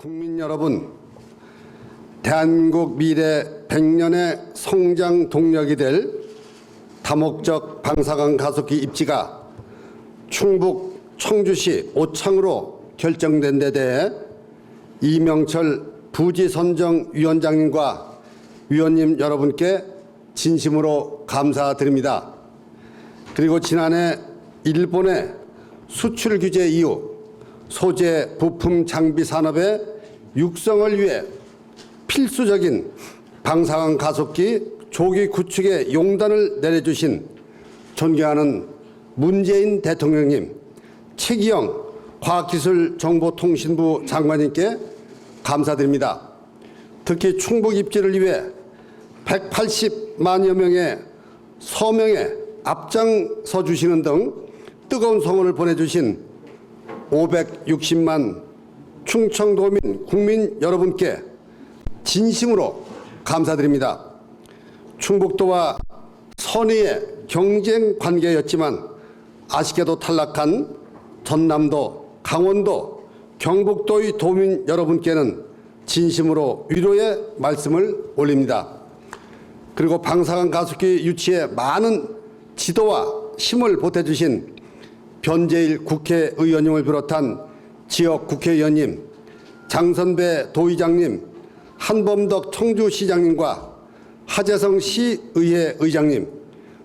국민 여러분, 대한민국 미래 100년의 성장 동력이 될 다목적 방사능 가속기 입지가 충북 청주시 오창으로 결정된 데 대해 이명철 부지선정위원장님과 위원님 여러분께 진심으로 감사드립니다. 그리고 지난해 일본의 수출 규제 이후 소재 부품 장비 산업의 육성을 위해 필수적인 방사능 가속기 조기 구축에 용단을 내려주신 존경하는 문재인 대통령님, 최기영 과학기술정보통신부 장관님께 감사드립니다. 특히 충북 입지를 위해 180만여 명의 서명에 앞장서 주시는 등 뜨거운 성원을 보내주신 560만 충청도민 국민 여러분께 진심으로 감사드립니다. 충북도와 선의의 경쟁 관계였지만 아쉽게도 탈락한 전남도, 강원도, 경북도의 도민 여러분께는 진심으로 위로의 말씀을 올립니다. 그리고 방사능 가속기 유치에 많은 지도와 힘을 보태주신 변재일 국회의원님을 비롯한 지역 국회의원님, 장선배 도의장님, 한범덕 청주시장님과 하재성 시의회 의장님,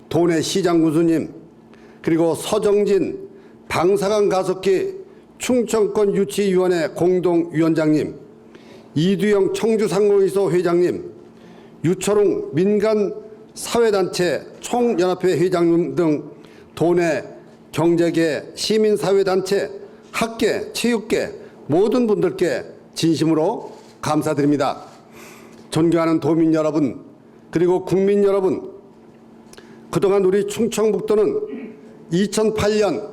도내 시장 군수님, 그리고 서정진 방사능 가속기 충청권 유치위원회 공동위원장님, 이두영 청주상공회소 회장님, 유철웅 민간 사회단체 총연합회 회장님 등 도내 경제계, 시민사회단체, 학계, 체육계 모든 분들께 진심으로 감사드립니다. 존경하는 도민 여러분, 그리고 국민 여러분, 그동안 우리 충청북도는 2008년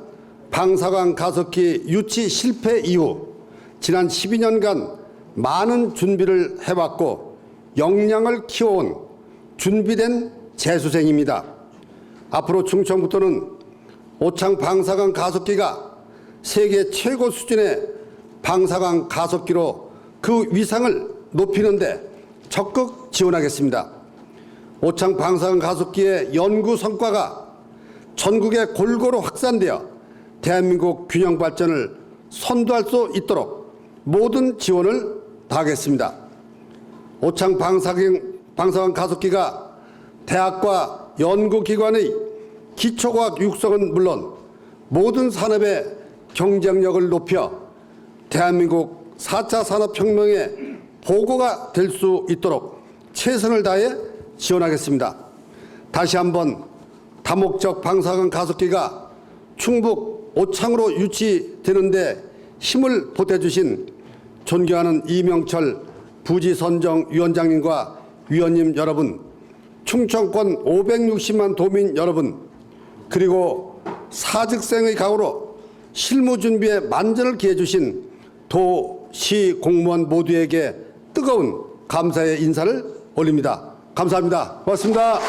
방사광 가속기 유치 실패 이후 지난 12년간 많은 준비를 해왔고 역량을 키워온 준비된 재수생입니다. 앞으로 충청북도는 오창 방사광 가속기가 세계 최고 수준의 방사광 가속기로 그 위상을 높이는데 적극 지원하겠습니다. 오창 방사광 가속기의 연구 성과가 전국에 골고루 확산되어 대한민국 균형 발전을 선도할 수 있도록 모든 지원을 다하겠습니다. 오창 방사광, 가속기가 대학과 연구기관의 기초과학 육성은 물론 모든 산업의 경쟁력을 높여 대한민국 4차 산업혁명의 보고가 될 수 있도록 최선을 다해 지원하겠습니다. 다시 한번 다목적 방사능 가속기가 충북 오창으로 유치되는데 힘을 보태주신 존경하는 이명철 부지선정위원장님과 위원님 여러분, 충청권 560만 도민 여러분, 그리고 사직생의 각오로 실무 준비에 만전을 기해 주신 도시 공무원 모두에게 뜨거운 감사의 인사를 올립니다. 감사합니다. 고맙습니다.